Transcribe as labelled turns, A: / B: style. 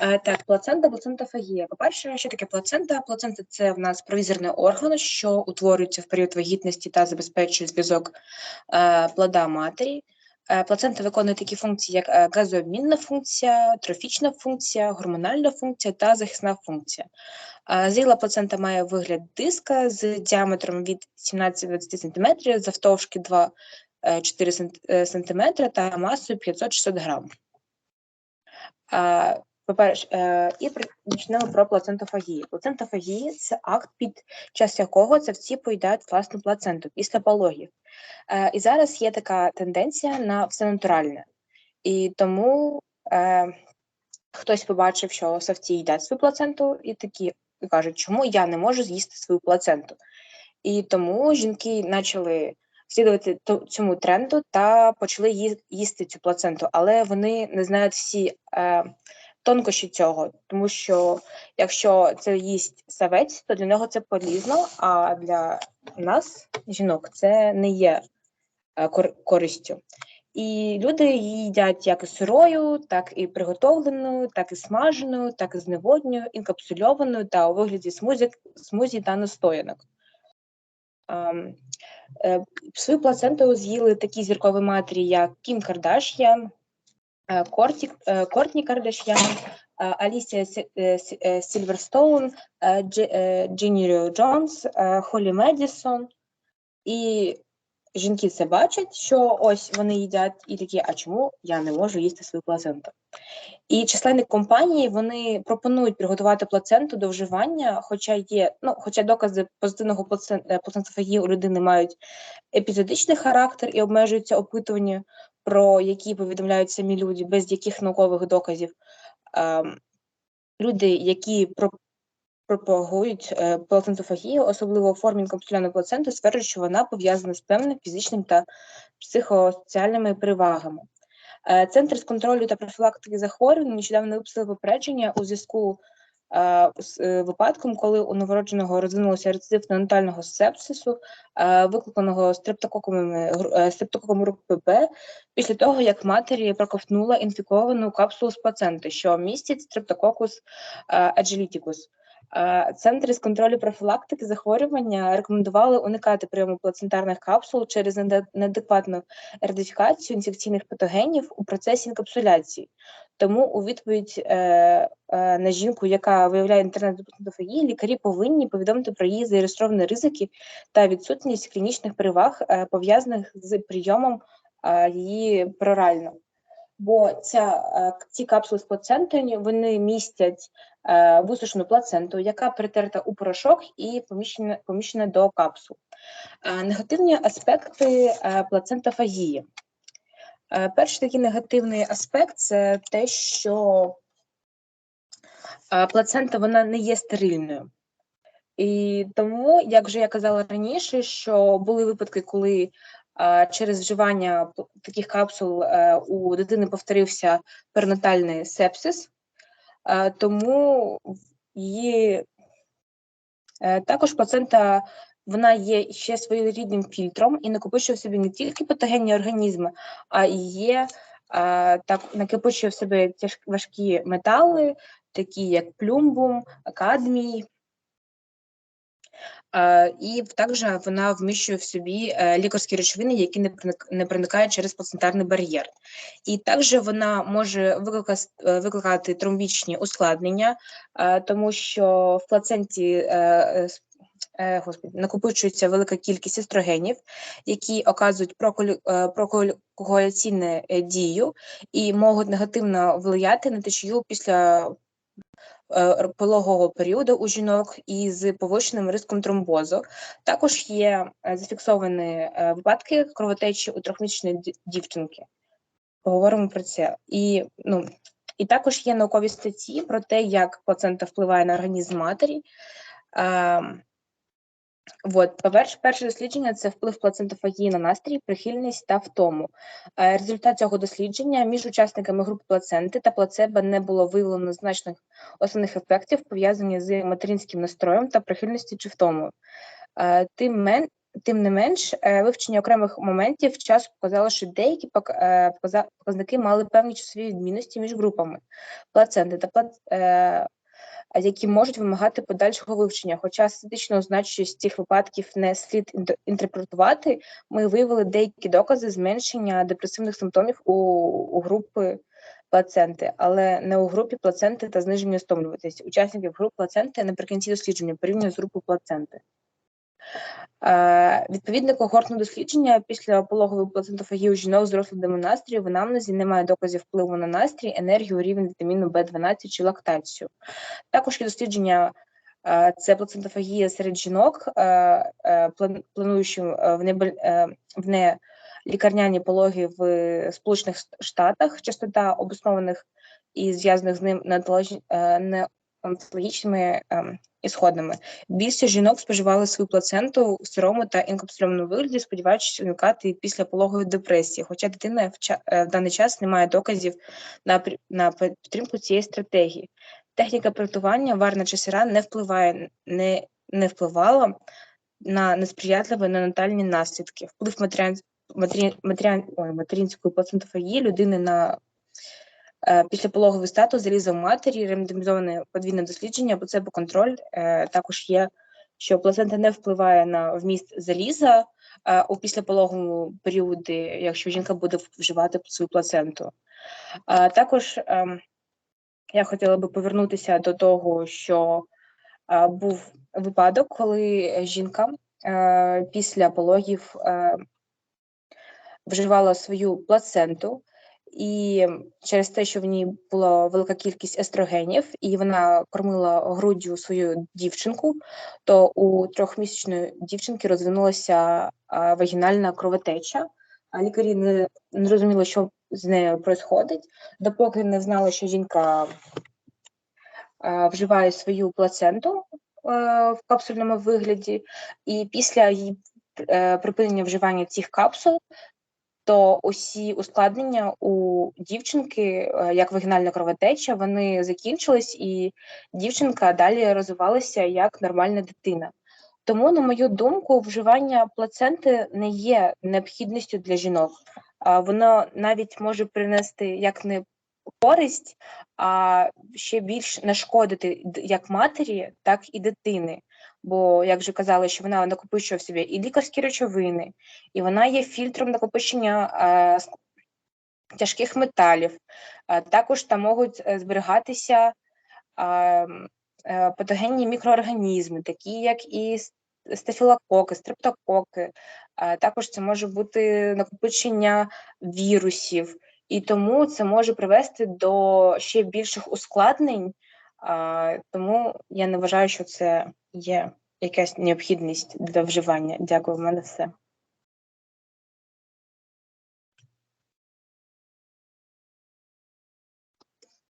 A: Е, Так, плацента, плацентофагія. По-перше, що таке плацента? Плацента це в нас провізорний орган, що утворюється в період вагітності та забезпечує зв'язок е, плода матері. Е, Плацента виконує такі функції, як газообмінна функція, трофічна функція, гормональна функція та захисна функція. Зріла плацента має вигляд диска з діаметром від 17-20 см, завтовшки 2-4 см та масою 500-600 грам. По-перше, е, і почнемо про плацентофагію. Плацентофагія – це акт, під час якого цевці поїдають власну плаценту після пологів. Е, І зараз є така тенденція на все натуральне. І тому е, хтось побачив, що савці їдять свою плаценту, і такі кажуть, чому я не можу з'їсти свою плаценту. І тому жінки почали слідувати цьому тренду та почали їсти цю плаценту, але вони не знають всі е, тонкощі цього, тому що якщо це їсть савець, то для нього це полізно, а для нас, жінок, це не є е, користю. І люди її їдять як сирою, так і приготовленою, так і смаженою, так і зневодною, інкапсульованою та у вигляді смузі, смузі та настоянок. Е, Свою плаценту з'їли такі зіркові матері, як Кім Кардаш'ян, Алісія Сі- е, Сі- е, Сільверстоун, е, е, Дженіріо Джонс, Холі Медісон. І жінки це бачать, що ось вони їдять, і такі, а чому я не можу їсти свою плаценту? І численні компанії вони пропонують приготувати плаценту до вживання, хоча є, ну, хоча докази позитивного е, плацентофагії у людини мають епізодичний характер і обмежуються опитування, про які повідомляють самі люди, без яких наукових доказів. Ем, люди, які про пропагують е, плацентофагію, особливо у формі інкапсуляної плаценти, стверджують, що вона пов'язана з певним фізичним та психосоціальними перевагами. Е, Центр з контролю та профілактики захворювань нещодавно випустили попередження у зв'язку випадком, коли у новородженого розвинулося рецидив неонатального сепсису, е, викликаного е, стрептококом групи Б, після того, як матері проковтнула інфіковану капсулу з пацієнта, що містить стрептококус аджелітікус. Е, Центри з контролю профілактики захворювання рекомендували уникати прийому плацентарних капсул через неадекватну ердифікацію інфекційних патогенів у процесі інкапсуляції. Тому у відповідь е, е, на жінку, яка виявляє інтернет-плацентофагії, лікарі повинні повідомити про її зареєстровані ризики та відсутність клінічних переваг, пов'язаних з прийомом її прорально. Бо ця, ці капсули з плацентою вони містять висушену плаценту, яка притерта у порошок і поміщена, поміщена до капсул. Е, негативні аспекти е, плацентофагії. Е, перший такий негативний аспект це те, що е, плацента вона не є стерильною. І тому, як вже я казала раніше, що були випадки, коли е, через вживання таких капсул е, у дитини повторився перинатальний сепсис, е, тому її е, також плацента вона є ще своєрідним фільтром і накопичує в собі не тільки патогенні організми, а і є е, так накопичує в себе тяж, важкі метали, такі як плюмбум, кадмій. Е, І також вона вміщує в собі е, лікарські речовини, які не проник- проникають через плацентарний бар'єр. І також вона може викликати, викликати тромбічні ускладнення, е, тому що в плаценті е, е, е, господи, накопичується велика кількість естрогенів, які оказують е, прокоагуляційну е, дію і можуть негативно впливати на течію після е, пологового періоду у жінок із повищеним риском тромбозу. Також є е, зафіксовані е, випадки кровотечі у трьохмісячної дівчинки. Поговоримо про це. І, ну, і також є наукові статті про те, як плацента впливає на організм матері. Ем, От, по-перше, перше дослідження це вплив плацентофагії на настрій, прихильність та втому. Е, Результат цього дослідження між учасниками групи плаценти та плацебо не було виявлено значних основних ефектів, пов'язані з материнським настроєм та прихильністю чи втомою. Е, Тим, мен, тим не менш, е, вивчення окремих моментів часу показало, що деякі пок- показники мали певні часові відмінності між групами плаценти та які можуть вимагати подальшого вивчення. Хоча статично значущість цих випадків не слід інтерпретувати, ми виявили деякі докази зменшення депресивних симптомів у, у групи плаценти, але не у групі плаценти та зниження стомлюватості. Учасників груп плаценти наприкінці дослідження порівняно з групою плаценти. Е, Відповідне когортне дослідження після пологової плацентофагії у жінок з розладами настрою в анамнезі немає доказів впливу на настрій, енергію, рівень вітаміну В12 чи лактацію. Також є дослідження е, це плацентофагія серед жінок, е, плануючи в в не лікарняні пологи в Сполучених Штатах, частота обоснованих і зв'язаних з ним е, неонтологічними ем, ісходними. Більшість жінок споживали свою плаценту в сирому та інкапсульованому вигляді, сподіваючись уникати післяпологової депресії. Хоча дитина в, ча- е, в даний час не має доказів на, на підтримку цієї стратегії. Техніка приготування варна чи сира не впливає, не, не впливала на несприятливі неонатальні наслідки. Вплив матеріан, матеріан, матеріан, ой, материнської плацентофагії людини на е, післяпологовий статус заліза в матері, рандомізоване подвійне дослідження, плацебо-контроль е, також є, що плацента не впливає на вміст заліза е, у післяпологовому періоді, якщо жінка буде вживати свою плаценту. Також ем, я хотіла би повернутися до того, що е, був випадок, коли жінка е, після пологів е, вживала свою плаценту, і через те, що в ній була велика кількість естрогенів, і вона кормила груддю свою дівчинку, то у трьохмісячної дівчинки розвинулася вагінальна кровотеча. А лікарі не, не розуміли, що з нею відбувається, допоки не знали, що жінка вживає свою плаценту в капсульному вигляді, і після її е, припинення вживання цих капсул то усі ускладнення у дівчинки, е, як вагінальна кровотеча, вони закінчились, і дівчинка далі розвивалася як нормальна дитина. Тому, на мою думку, вживання плаценти не є необхідністю для жінок. Воно навіть може принести як не користь, а ще більш нашкодити як матері, так і дитини. Бо, як вже казали, що вона накопичує в собі і лікарські речовини, і вона є фільтром накопичення е, тяжких металів. Е, також там можуть е, зберігатися е, е, патогенні мікроорганізми, такі як і стафілококи, стрептококи. Е, також це може бути накопичення вірусів, і тому це може привести до ще більших ускладнень. Е, тому я не вважаю, що це є якась необхідність для вживання. Дякую, в мене все.